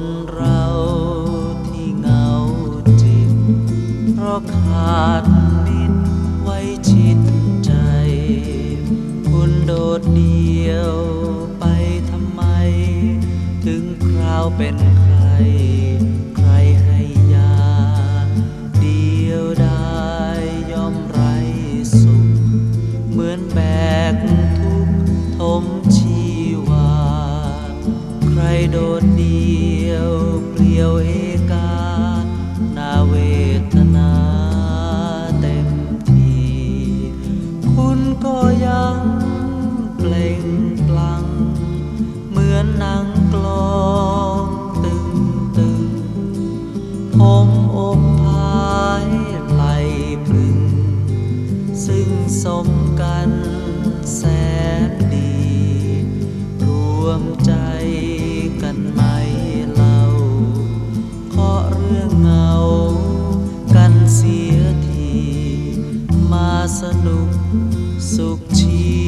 คนเราที่เงาจิต เพราะขาดมิตรไว้ชิดใจ คุณโดดเดียวไปทำไม ถึงคราวเป็นใคร ยวเอกานาเวทนาเต็มทีคุณก็ยังเปล่งปลั่งเหมือนนังกลองตึงตึงผมอกพายไหลพึง ซึ่งสมกันแสนดี สนุกสุขชี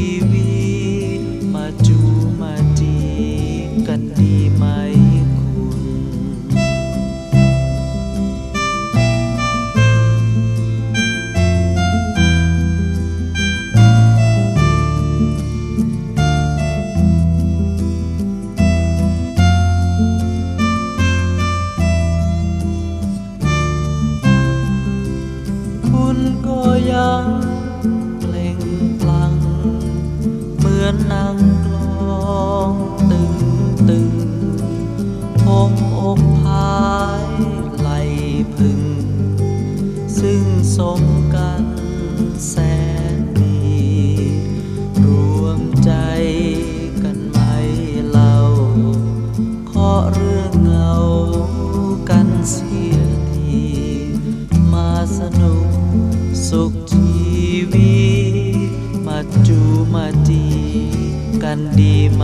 ก็ยังเปล่งปลั่งเหมือนนางกลองตึงตึงผมอกพายไหลพึง ซึ่งสมกันแสน สุขชีวิตมาจูมาจี กันดีไหม